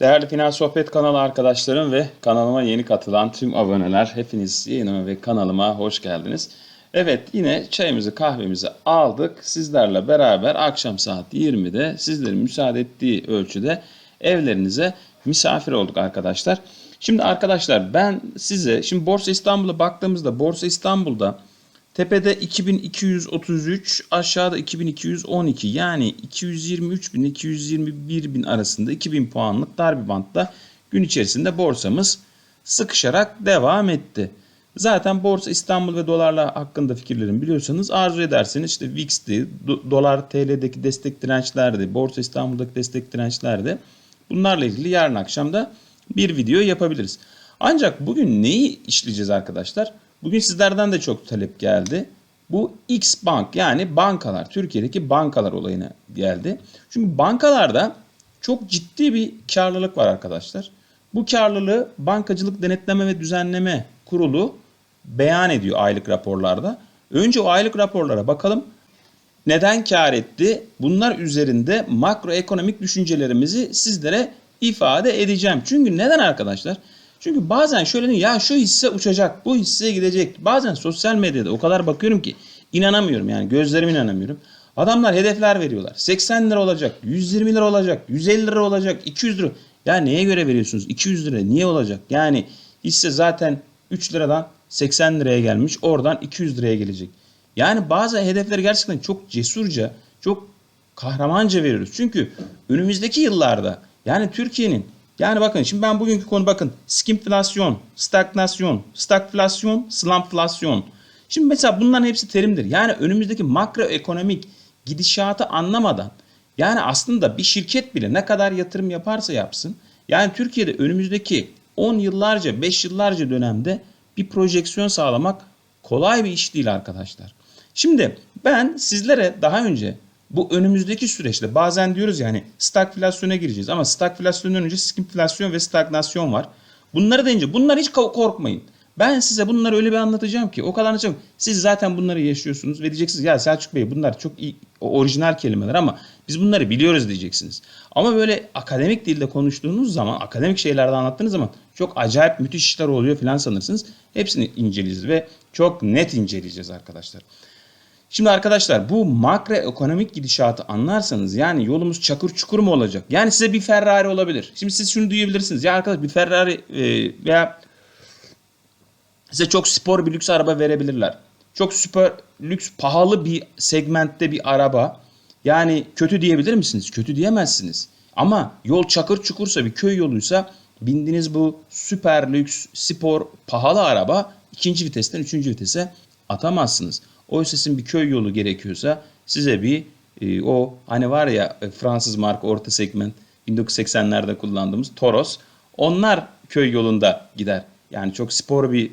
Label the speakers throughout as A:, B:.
A: Değerli Finans Sohbet kanalı arkadaşlarım ve kanalıma yeni katılan tüm aboneler hepiniz yayınıma ve kanalıma hoş geldiniz. Evet yine çayımızı kahvemizi aldık. Sizlerle beraber akşam saat 20'de sizlerin müsaade ettiği ölçüde evlerinize misafir olduk arkadaşlar. Şimdi arkadaşlar ben size şimdi Borsa İstanbul'a baktığımızda Borsa İstanbul'da Tepede 2233, aşağıda 2212 yani 223 bin 221 bin arasında 2000 puanlık dar bir bantta gün içerisinde borsamız sıkışarak devam etti. Zaten Borsa İstanbul ve dolarla hakkında fikirlerimi biliyorsanız arzu ederseniz işte VIX'ti, do- dolar TL'deki destek dirençlerdi, Borsa İstanbul'daki destek dirençlerdi. Bunlarla ilgili yarın akşam da bir video yapabiliriz. Ancak bugün neyi işleyeceğiz arkadaşlar? Bugün sizlerden de çok talep geldi. Bu X Bank yani bankalar, Türkiye'deki bankalar olayına geldi. Çünkü bankalarda çok ciddi bir karlılık var arkadaşlar. Bu karlılığı Bankacılık Denetleme ve Düzenleme Kurulu beyan ediyor aylık raporlarda. Önce o aylık raporlara bakalım. Neden kar etti? Bunlar üzerinde makroekonomik düşüncelerimizi sizlere ifade edeceğim. Çünkü neden arkadaşlar? Çünkü bazen şöyle diyor, ya şu hisse uçacak, bu hisseye gidecek. Bazen sosyal medyada o kadar bakıyorum ki inanamıyorum yani gözlerime inanamıyorum. Adamlar hedefler veriyorlar. 80 lira olacak, 120 lira olacak, 150 lira olacak, 200 lira. Ya neye göre veriyorsunuz? 200 lira niye olacak? Yani hisse zaten 3 liradan 80 liraya gelmiş. Oradan 200 liraya gelecek. Yani bazı hedefleri gerçekten çok cesurca, çok kahramanca veriyoruz. Çünkü önümüzdeki yıllarda yani Türkiye'nin yani bakın şimdi ben bugünkü konu bakın skimflasyon, stagnasyon, stagflasyon, slumpflasyon. Şimdi mesela bunların hepsi terimdir. Yani önümüzdeki makroekonomik gidişatı anlamadan yani aslında bir şirket bile ne kadar yatırım yaparsa yapsın yani Türkiye'de önümüzdeki 10 yıllarca 5 yıllarca dönemde bir projeksiyon sağlamak kolay bir iş değil arkadaşlar. Şimdi ben sizlere daha önce bu önümüzdeki süreçte bazen diyoruz yani stagflasyona gireceğiz ama stagflasyondan önce skimflasyon ve stagnasyon var. Bunları deyince bunlar hiç korkmayın. Ben size bunları öyle bir anlatacağım ki o kadar anlatacağım. Siz zaten bunları yaşıyorsunuz ve diyeceksiniz ya Selçuk Bey bunlar çok iyi, orijinal kelimeler ama biz bunları biliyoruz diyeceksiniz. Ama böyle akademik dilde konuştuğunuz zaman, akademik şeylerde anlattığınız zaman çok acayip müthiş işler oluyor filan sanırsınız. Hepsini inceleyeceğiz ve çok net inceleyeceğiz arkadaşlar. Şimdi arkadaşlar bu makroekonomik gidişatı anlarsanız yani yolumuz çakır çukur mu olacak? Yani size bir Ferrari olabilir. Şimdi siz şunu duyabilirsiniz. Ya arkadaş bir Ferrari e, veya size çok spor bir lüks araba verebilirler. Çok süper lüks pahalı bir segmentte bir araba. Yani kötü diyebilir misiniz? Kötü diyemezsiniz. Ama yol çakır çukursa bir köy yoluysa bindiğiniz bu süper lüks spor pahalı araba ikinci vitesten üçüncü vitese atamazsınız. Oysa sizin bir köy yolu gerekiyorsa size bir e, o hani var ya e, Fransız marka orta segment 1980'lerde kullandığımız Toros onlar köy yolunda gider. Yani çok spor bir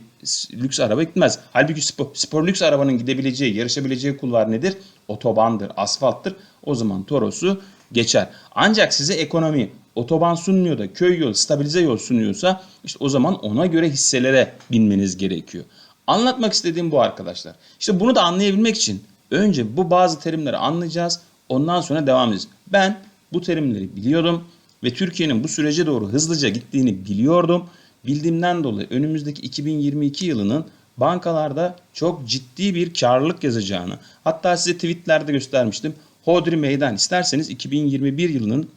A: lüks araba gitmez. Halbuki spor, spor lüks arabanın gidebileceği, yarışabileceği kulvar nedir? Otobandır, asfalttır. O zaman Toros'u geçer. Ancak size ekonomi otoban sunmuyor da köy yolu, stabilize yol sunuyorsa işte o zaman ona göre hisselere binmeniz gerekiyor. Anlatmak istediğim bu arkadaşlar. İşte bunu da anlayabilmek için önce bu bazı terimleri anlayacağız. Ondan sonra devam edeceğiz. Ben bu terimleri biliyordum ve Türkiye'nin bu sürece doğru hızlıca gittiğini biliyordum. Bildiğimden dolayı önümüzdeki 2022 yılının bankalarda çok ciddi bir karlılık yazacağını hatta size tweetlerde göstermiştim. Hodri meydan isterseniz 2021 yılının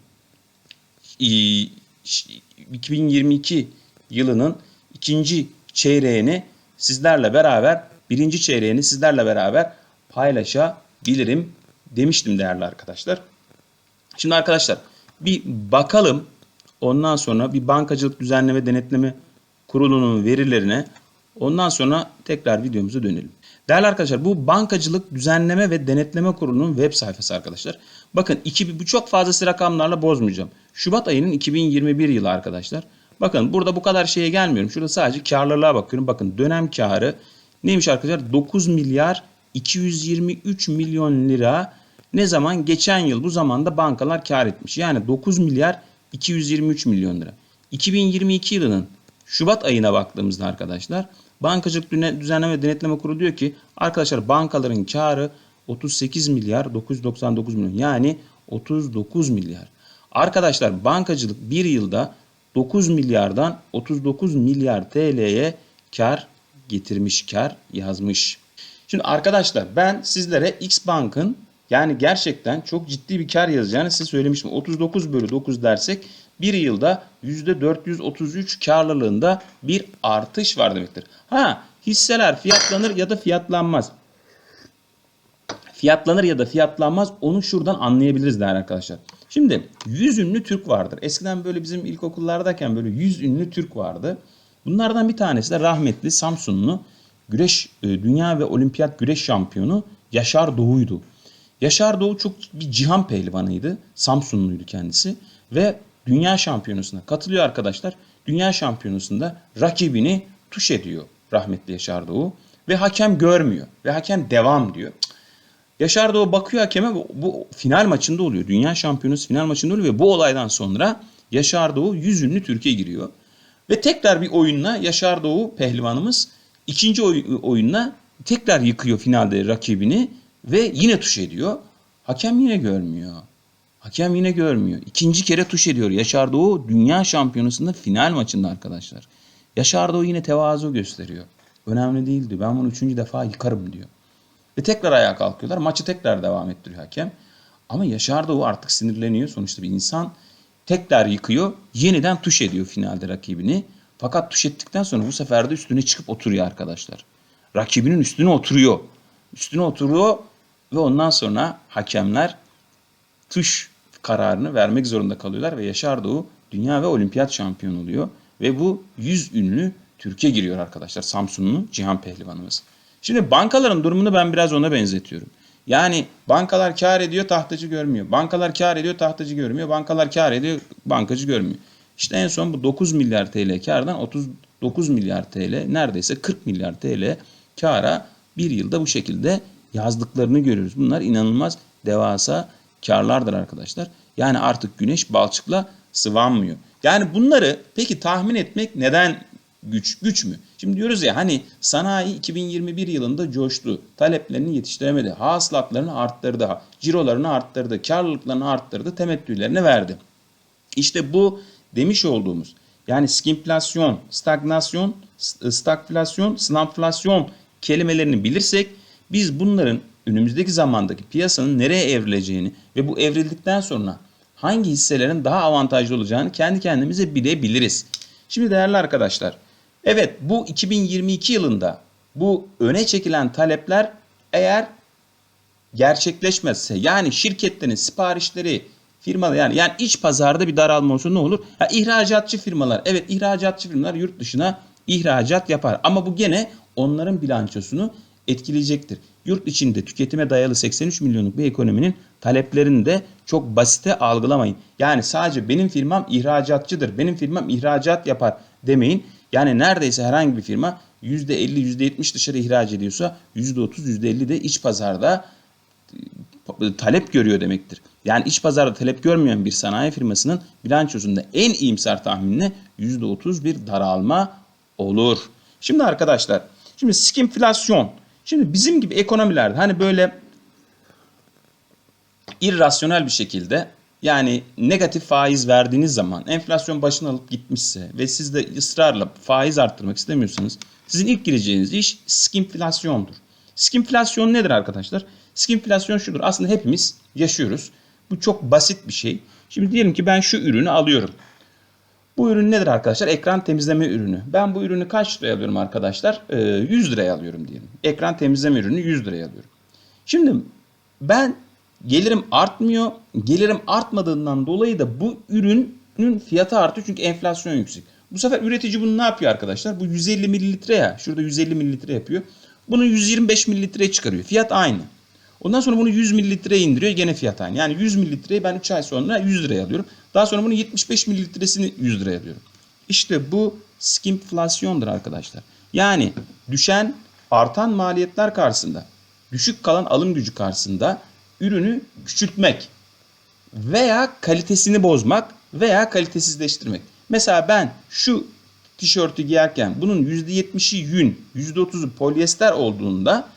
A: 2022 yılının ikinci çeyreğini sizlerle beraber birinci çeyreğini sizlerle beraber paylaşabilirim demiştim değerli arkadaşlar. Şimdi arkadaşlar bir bakalım ondan sonra bir bankacılık düzenleme denetleme kurulunun verilerine ondan sonra tekrar videomuza dönelim. Değerli arkadaşlar bu bankacılık düzenleme ve denetleme kurulunun web sayfası arkadaşlar. Bakın iki, bu çok fazlası rakamlarla bozmayacağım. Şubat ayının 2021 yılı arkadaşlar. Bakın burada bu kadar şeye gelmiyorum. Şurada sadece karlılığa bakıyorum. Bakın dönem karı neymiş arkadaşlar? 9 milyar 223 milyon lira ne zaman? Geçen yıl bu zamanda bankalar kar etmiş. Yani 9 milyar 223 milyon lira. 2022 yılının Şubat ayına baktığımızda arkadaşlar Bankacılık Düzenleme Denetleme Kurulu diyor ki arkadaşlar bankaların karı 38 milyar 999 milyon yani 39 milyar. Arkadaşlar bankacılık bir yılda 9 milyardan 39 milyar TL'ye kar getirmiş, kar yazmış. Şimdi arkadaşlar ben sizlere X Bank'ın yani gerçekten çok ciddi bir kar yazacağını size söylemiştim. 39 bölü 9 dersek bir yılda %433 karlılığında bir artış var demektir. Ha hisseler fiyatlanır ya da fiyatlanmaz. Fiyatlanır ya da fiyatlanmaz onu şuradan anlayabiliriz değerli arkadaşlar. Şimdi 100 ünlü Türk vardır. Eskiden böyle bizim ilkokullardayken böyle 100 ünlü Türk vardı. Bunlardan bir tanesi de rahmetli Samsunlu güreş e, dünya ve olimpiyat güreş şampiyonu Yaşar Doğu'ydu. Yaşar Doğu çok bir cihan pehlivanıydı. Samsunluydu kendisi ve dünya şampiyonasına katılıyor arkadaşlar. Dünya şampiyonasında rakibini tuş ediyor rahmetli Yaşar Doğu ve hakem görmüyor ve hakem devam diyor. Yaşar Doğu bakıyor hakeme bu, final maçında oluyor. Dünya şampiyonası final maçında oluyor ve bu olaydan sonra Yaşar Doğu 100 ünlü Türkiye giriyor. Ve tekrar bir oyunla Yaşar Doğu pehlivanımız ikinci oy, oyunla tekrar yıkıyor finalde rakibini ve yine tuş ediyor. Hakem yine görmüyor. Hakem yine görmüyor. İkinci kere tuş ediyor. Yaşar Doğu dünya şampiyonasında final maçında arkadaşlar. Yaşar Doğu yine tevazu gösteriyor. Önemli değildi. Ben bunu üçüncü defa yıkarım diyor. Ve tekrar ayağa kalkıyorlar. Maçı tekrar devam ettiriyor hakem. Ama Yaşar Doğu artık sinirleniyor. Sonuçta bir insan tekrar yıkıyor. Yeniden tuş ediyor finalde rakibini. Fakat tuş ettikten sonra bu sefer de üstüne çıkıp oturuyor arkadaşlar. Rakibinin üstüne oturuyor. Üstüne oturuyor ve ondan sonra hakemler tuş kararını vermek zorunda kalıyorlar ve Yaşar Doğu dünya ve olimpiyat şampiyonu oluyor. Ve bu 100 ünlü Türkiye giriyor arkadaşlar. Samsunlu Cihan Pehlivanımız. Şimdi bankaların durumunu ben biraz ona benzetiyorum. Yani bankalar kar ediyor, tahtacı görmüyor. Bankalar kar ediyor, tahtacı görmüyor. Bankalar kar ediyor, bankacı görmüyor. İşte en son bu 9 milyar TL kardan 39 milyar TL neredeyse 40 milyar TL kara bir yılda bu şekilde yazdıklarını görüyoruz. Bunlar inanılmaz devasa karlardır arkadaşlar. Yani artık güneş balçıkla sıvanmıyor. Yani bunları peki tahmin etmek neden güç güç mü? Şimdi diyoruz ya hani sanayi 2021 yılında coştu. Taleplerini yetiştiremedi. Hasılatlarını arttırdı. Cirolarını arttırdı. Karlılıklarını arttırdı. Temettülerini verdi. İşte bu demiş olduğumuz yani skimflasyon, stagnasyon, stagflasyon, sınavflasyon kelimelerini bilirsek biz bunların önümüzdeki zamandaki piyasanın nereye evrileceğini ve bu evrildikten sonra hangi hisselerin daha avantajlı olacağını kendi kendimize bilebiliriz. Şimdi değerli arkadaşlar, evet bu 2022 yılında bu öne çekilen talepler eğer gerçekleşmezse yani şirketlerin siparişleri firmalar yani yani iç pazarda bir daralma olsa ne olur? Ha, ihracatçı firmalar evet ihracatçı firmalar yurt dışına ihracat yapar ama bu gene onların bilançosunu etkileyecektir. Yurt içinde tüketime dayalı 83 milyonluk bir ekonominin taleplerini de çok basite algılamayın. Yani sadece benim firmam ihracatçıdır, benim firmam ihracat yapar demeyin. Yani neredeyse herhangi bir firma %50, %70 dışarı ihraç ediyorsa %30, %50 de iç pazarda e, talep görüyor demektir. Yani iç pazarda talep görmeyen bir sanayi firmasının bilançosunda en iyimser tahminine %30 bir daralma olur. Şimdi arkadaşlar, şimdi skimflasyon Şimdi bizim gibi ekonomilerde hani böyle irrasyonel bir şekilde yani negatif faiz verdiğiniz zaman enflasyon başını alıp gitmişse ve siz de ısrarla faiz arttırmak istemiyorsanız sizin ilk gireceğiniz iş skimflasyondur. Skimflasyon nedir arkadaşlar? Skimflasyon şudur. Aslında hepimiz yaşıyoruz. Bu çok basit bir şey. Şimdi diyelim ki ben şu ürünü alıyorum. Bu ürün nedir arkadaşlar? Ekran temizleme ürünü. Ben bu ürünü kaç liraya alıyorum arkadaşlar? Ee, 100 liraya alıyorum diyelim. Ekran temizleme ürünü 100 liraya alıyorum. Şimdi ben gelirim artmıyor. Gelirim artmadığından dolayı da bu ürünün fiyatı artıyor çünkü enflasyon yüksek. Bu sefer üretici bunu ne yapıyor arkadaşlar? Bu 150 mililitre ya. Şurada 150 mililitre yapıyor. Bunu 125 mililitreye çıkarıyor. Fiyat aynı. Ondan sonra bunu 100 mililitreye indiriyor gene fiyat aynı. Yani 100 mililitreyi ben 3 ay sonra 100 liraya alıyorum. Daha sonra bunu 75 mililitresini 100 liraya alıyorum. İşte bu skimflasyondur arkadaşlar. Yani düşen artan maliyetler karşısında, düşük kalan alım gücü karşısında ürünü küçültmek veya kalitesini bozmak veya kalitesizleştirmek. Mesela ben şu tişörtü giyerken bunun %70'i yün, %30'u polyester olduğunda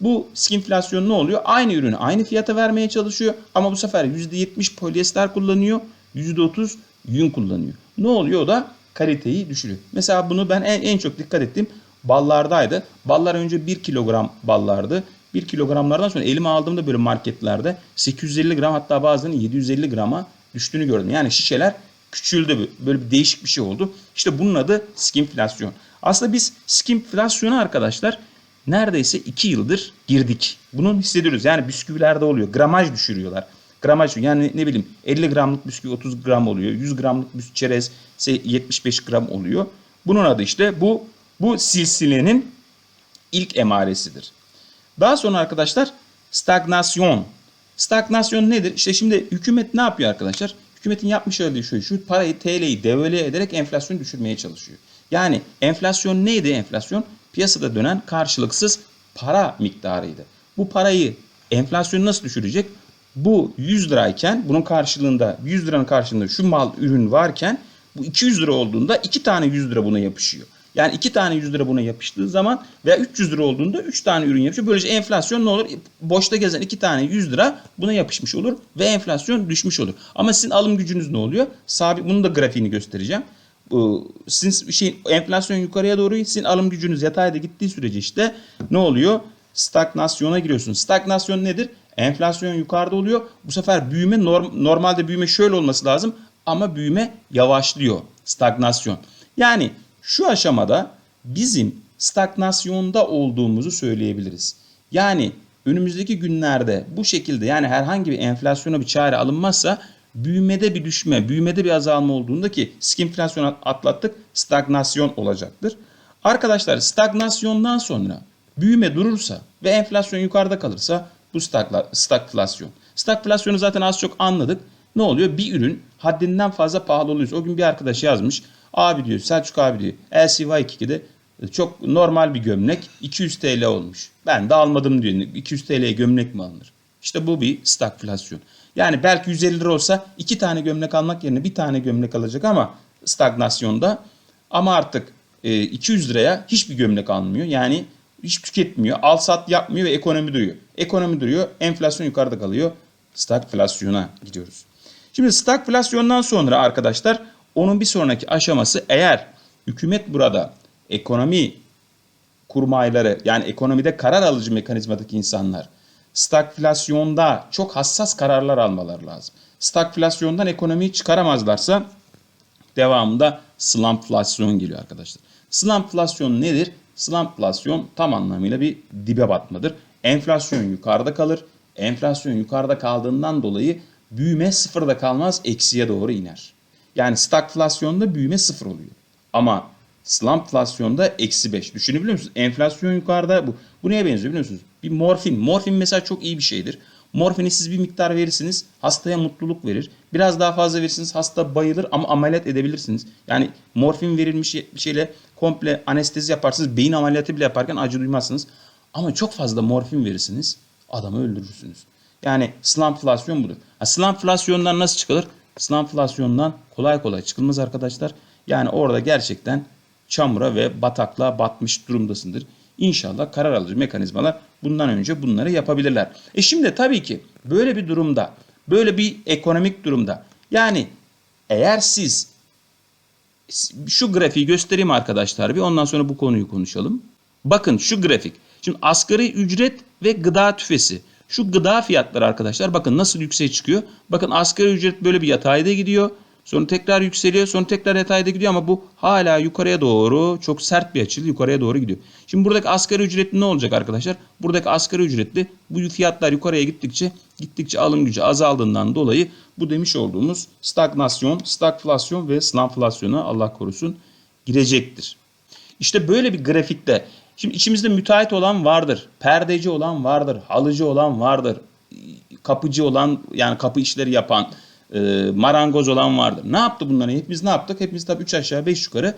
A: bu skimflasyon ne oluyor? Aynı ürünü aynı fiyata vermeye çalışıyor ama bu sefer %70 polyester kullanıyor. %30 yün kullanıyor. Ne oluyor o da kaliteyi düşürüyor. Mesela bunu ben en, en çok dikkat ettiğim ballardaydı. Ballar önce 1 kilogram ballardı. 1 kilogramlardan sonra elime aldığımda böyle marketlerde 850 gram hatta bazılarının 750 grama düştüğünü gördüm. Yani şişeler küçüldü. Böyle bir değişik bir şey oldu. İşte bunun adı skimflasyon. Aslında biz skimflasyona arkadaşlar neredeyse 2 yıldır girdik. Bunu hissediyoruz. Yani bisküvilerde oluyor. Gramaj düşürüyorlar. Gramaj yani ne bileyim 50 gramlık bisküvi 30 gram oluyor. 100 gramlık bisküvi çerez 75 gram oluyor. Bunun adı işte bu bu silsilenin ilk emaresidir. Daha sonra arkadaşlar stagnasyon. Stagnasyon nedir? İşte şimdi hükümet ne yapıyor arkadaşlar? Hükümetin yapmış olduğu şey şu parayı TL'yi devalüe ederek enflasyonu düşürmeye çalışıyor. Yani enflasyon neydi enflasyon? Piyasada dönen karşılıksız para miktarıydı. Bu parayı enflasyonu nasıl düşürecek? Bu 100 lirayken bunun karşılığında 100 liranın karşılığında şu mal ürün varken bu 200 lira olduğunda iki tane 100 lira buna yapışıyor. Yani iki tane 100 lira buna yapıştığı zaman veya 300 lira olduğunda 3 tane ürün yapışıyor. Böylece enflasyon ne olur? Boşta gezen iki tane 100 lira buna yapışmış olur ve enflasyon düşmüş olur. Ama sizin alım gücünüz ne oluyor? Sabit bunun da grafiğini göstereceğim. Sizin şey, enflasyon yukarıya doğru sizin alım gücünüz yatayda gittiği sürece işte ne oluyor? Stagnasyona giriyorsunuz. Stagnasyon nedir? Enflasyon yukarıda oluyor. Bu sefer büyüme norm, normalde büyüme şöyle olması lazım ama büyüme yavaşlıyor. Stagnasyon. Yani şu aşamada bizim stagnasyonda olduğumuzu söyleyebiliriz. Yani önümüzdeki günlerde bu şekilde yani herhangi bir enflasyona bir çare alınmazsa büyümede bir düşme, büyümede bir azalma olduğunda ki skimflasyon atlattık, stagnasyon olacaktır. Arkadaşlar stagnasyondan sonra büyüme durursa ve enflasyon yukarıda kalırsa bu stagla, stagflasyon. Stagflasyonu zaten az çok anladık. Ne oluyor? Bir ürün haddinden fazla pahalı oluyorsa o gün bir arkadaş yazmış. Abi diyor Selçuk abi diyor LCY2'de çok normal bir gömlek 200 TL olmuş. Ben de almadım diyor. 200 TL'ye gömlek mi alınır? İşte bu bir stagflasyon. Yani belki 150 lira olsa iki tane gömlek almak yerine bir tane gömlek alacak ama stagnasyonda ama artık 200 liraya hiçbir gömlek almıyor. Yani hiç tüketmiyor. Al sat yapmıyor ve ekonomi duruyor. Ekonomi duruyor. Enflasyon yukarıda kalıyor. Stagflasyona gidiyoruz. Şimdi stagflasyondan sonra arkadaşlar onun bir sonraki aşaması eğer hükümet burada ekonomi kurmayları yani ekonomide karar alıcı mekanizmadaki insanlar stagflasyonda çok hassas kararlar almaları lazım. Stagflasyondan ekonomiyi çıkaramazlarsa devamında slumpflasyon geliyor arkadaşlar. Slumpflasyon nedir? Slumpflasyon tam anlamıyla bir dibe batmadır. Enflasyon yukarıda kalır. Enflasyon yukarıda kaldığından dolayı büyüme sıfırda kalmaz, eksiye doğru iner. Yani stagflasyonda büyüme sıfır oluyor. Ama slumpflasyonda eksi 5. Düşünebiliyor musunuz? Enflasyon yukarıda bu. Bu neye benziyor biliyor musunuz? Bir morfin. Morfin mesela çok iyi bir şeydir. Morfini siz bir miktar verirsiniz hastaya mutluluk verir. Biraz daha fazla verirsiniz hasta bayılır ama ameliyat edebilirsiniz. Yani morfin verilmiş bir şeyle komple anestezi yaparsınız. Beyin ameliyatı bile yaparken acı duymazsınız. Ama çok fazla morfin verirsiniz adamı öldürürsünüz. Yani slumpflasyon budur. Ha, slumpflasyondan nasıl çıkılır? Slumpflasyondan kolay kolay çıkılmaz arkadaşlar. Yani orada gerçekten çamura ve bataklığa batmış durumdasındır. İnşallah karar alıcı mekanizmalar bundan önce bunları yapabilirler. E şimdi tabii ki böyle bir durumda, böyle bir ekonomik durumda yani eğer siz şu grafiği göstereyim arkadaşlar bir ondan sonra bu konuyu konuşalım. Bakın şu grafik. Şimdi asgari ücret ve gıda tüfesi. Şu gıda fiyatları arkadaşlar bakın nasıl yükseğe çıkıyor. Bakın asgari ücret böyle bir yatayda gidiyor. Sonra tekrar yükseliyor. Sonra tekrar yatayda gidiyor ama bu hala yukarıya doğru çok sert bir açıyla yukarıya doğru gidiyor. Şimdi buradaki asgari ücretli ne olacak arkadaşlar? Buradaki asgari ücretli bu fiyatlar yukarıya gittikçe gittikçe alım gücü azaldığından dolayı bu demiş olduğumuz stagnasyon, stagflasyon ve slamflasyona Allah korusun girecektir. İşte böyle bir grafikte şimdi içimizde müteahhit olan vardır, perdeci olan vardır, halıcı olan vardır, kapıcı olan yani kapı işleri yapan, e, marangoz olan vardır. Ne yaptı bunları? Hepimiz ne yaptık? Hepimiz tabii 3 aşağı 5 yukarı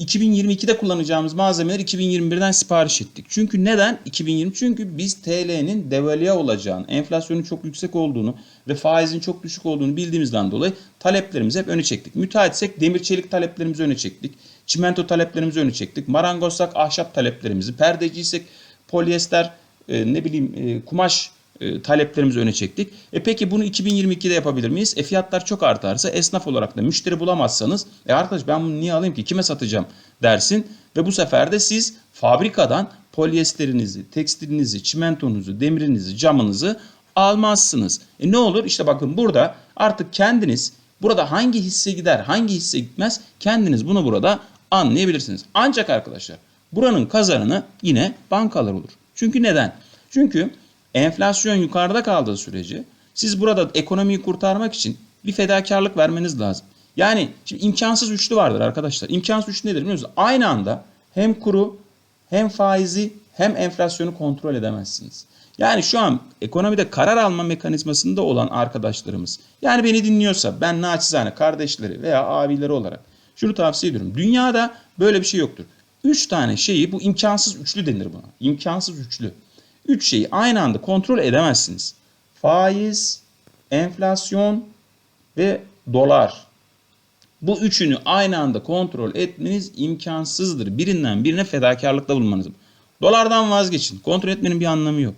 A: 2022'de kullanacağımız malzemeleri 2021'den sipariş ettik. Çünkü neden 2020? Çünkü biz TL'nin devalüe olacağını, enflasyonun çok yüksek olduğunu ve faizin çok düşük olduğunu bildiğimizden dolayı taleplerimizi hep öne çektik. Müteahhitsek demir çelik taleplerimizi öne çektik. Çimento taleplerimizi öne çektik. Marangozsak ahşap taleplerimizi, perdeciysek polyester, e, ne bileyim e, kumaş e, taleplerimizi öne çektik. E peki bunu 2022'de yapabilir miyiz? E fiyatlar çok artarsa esnaf olarak da müşteri bulamazsanız e arkadaş ben bunu niye alayım ki kime satacağım dersin ve bu sefer de siz fabrikadan polyesterinizi, tekstilinizi, çimentonuzu, demirinizi, camınızı almazsınız. E ne olur? İşte bakın burada artık kendiniz burada hangi hisse gider, hangi hisse gitmez kendiniz bunu burada anlayabilirsiniz. Ancak arkadaşlar buranın kazananı yine bankalar olur. Çünkü neden? Çünkü enflasyon yukarıda kaldığı sürece siz burada ekonomiyi kurtarmak için bir fedakarlık vermeniz lazım. Yani şimdi imkansız üçlü vardır arkadaşlar. İmkansız üçlü nedir biliyor musunuz? Aynı anda hem kuru hem faizi hem enflasyonu kontrol edemezsiniz. Yani şu an ekonomide karar alma mekanizmasında olan arkadaşlarımız yani beni dinliyorsa ben naçizane kardeşleri veya abileri olarak şunu tavsiye ediyorum. Dünyada böyle bir şey yoktur. Üç tane şeyi bu imkansız üçlü denir buna. İmkansız üçlü. Üç şeyi aynı anda kontrol edemezsiniz. Faiz, enflasyon ve dolar. Bu üçünü aynı anda kontrol etmeniz imkansızdır. Birinden birine fedakarlıkta bulunmanız. Dolardan vazgeçin. Kontrol etmenin bir anlamı yok.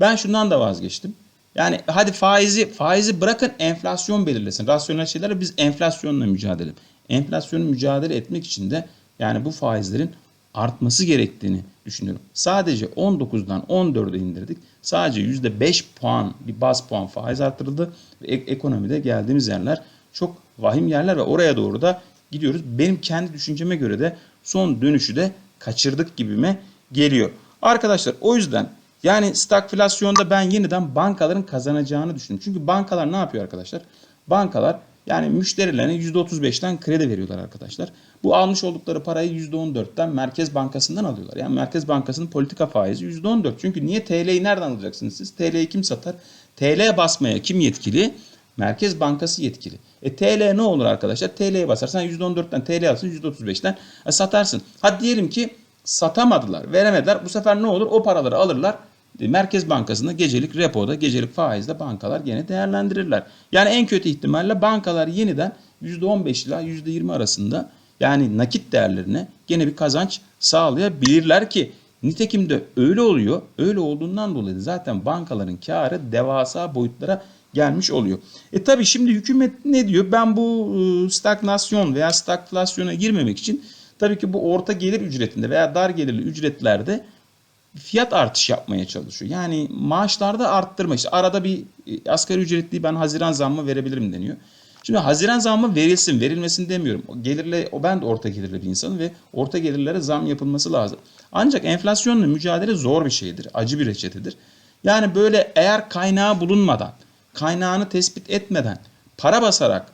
A: Ben şundan da vazgeçtim. Yani hadi faizi faizi bırakın enflasyon belirlesin. Rasyonel şeylerle biz enflasyonla mücadele. Enflasyonu mücadele etmek için de yani bu faizlerin artması gerektiğini düşünüyorum. Sadece 19'dan 14'e indirdik. Sadece %5 puan bir bas puan faiz arttırıldı. Ve ek- ekonomide geldiğimiz yerler çok vahim yerler ve oraya doğru da gidiyoruz. Benim kendi düşünceme göre de son dönüşü de kaçırdık gibime geliyor. Arkadaşlar o yüzden yani stagflasyonda ben yeniden bankaların kazanacağını düşünüyorum. Çünkü bankalar ne yapıyor arkadaşlar? Bankalar yani müşterilerine %35'ten kredi veriyorlar arkadaşlar. Bu almış oldukları parayı %14'ten Merkez Bankası'ndan alıyorlar. Yani Merkez Bankası'nın politika faizi %14. Çünkü niye TL'yi nereden alacaksınız siz? TL'yi kim satar? TL basmaya kim yetkili? Merkez Bankası yetkili. E TL ne olur arkadaşlar? TL'ye basarsan %14'ten TL alsın %35'ten e, satarsın. Hadi diyelim ki satamadılar, veremediler. Bu sefer ne olur? O paraları alırlar. E, Merkez Bankası'nda gecelik repoda, gecelik faizde bankalar gene değerlendirirler. Yani en kötü ihtimalle bankalar yeniden %15 ila %20 arasında yani nakit değerlerine gene bir kazanç sağlayabilirler ki nitekim de öyle oluyor. Öyle olduğundan dolayı zaten bankaların karı devasa boyutlara gelmiş oluyor. E tabi şimdi hükümet ne diyor? Ben bu e, stagnasyon veya stagflasyona girmemek için tabii ki bu orta gelir ücretinde veya dar gelirli ücretlerde fiyat artış yapmaya çalışıyor. Yani maaşlarda arttırma işte arada bir e, asgari ücretli ben Haziran zammı verebilirim deniyor. Şimdi Haziran zammı verilsin, verilmesin demiyorum. Gelirle, o ben de orta gelirli bir insanım ve orta gelirlere zam yapılması lazım. Ancak enflasyonla mücadele zor bir şeydir, acı bir reçetedir. Yani böyle eğer kaynağı bulunmadan, kaynağını tespit etmeden, para basarak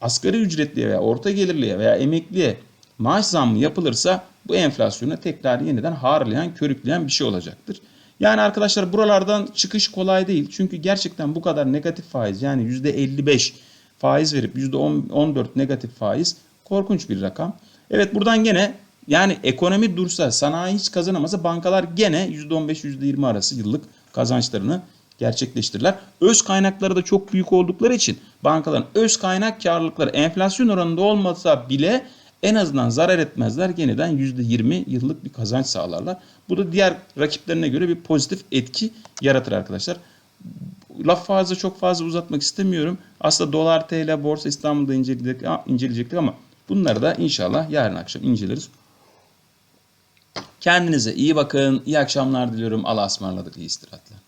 A: asgari ücretliye veya orta gelirliye veya emekliye maaş zammı yapılırsa bu enflasyonu tekrar yeniden harlayan, körükleyen bir şey olacaktır. Yani arkadaşlar buralardan çıkış kolay değil. Çünkü gerçekten bu kadar negatif faiz yani %55 faiz verip %14 negatif faiz korkunç bir rakam. Evet buradan gene yani ekonomi dursa, sanayi hiç kazanamasa bankalar gene %15-%20 arası yıllık kazançlarını gerçekleştirirler. Öz kaynakları da çok büyük oldukları için bankaların öz kaynak karlılıkları enflasyon oranında olmasa bile en azından zarar etmezler. Yeniden %20 yıllık bir kazanç sağlarlar. Bu da diğer rakiplerine göre bir pozitif etki yaratır arkadaşlar. Laf fazla çok fazla uzatmak istemiyorum. Aslında dolar, TL, borsa İstanbul'da inceleyecektik, inceleyecektik ama bunları da inşallah yarın akşam inceleriz. Kendinize iyi bakın. İyi akşamlar diliyorum. Allah'a ısmarladık. İyi istirahatler.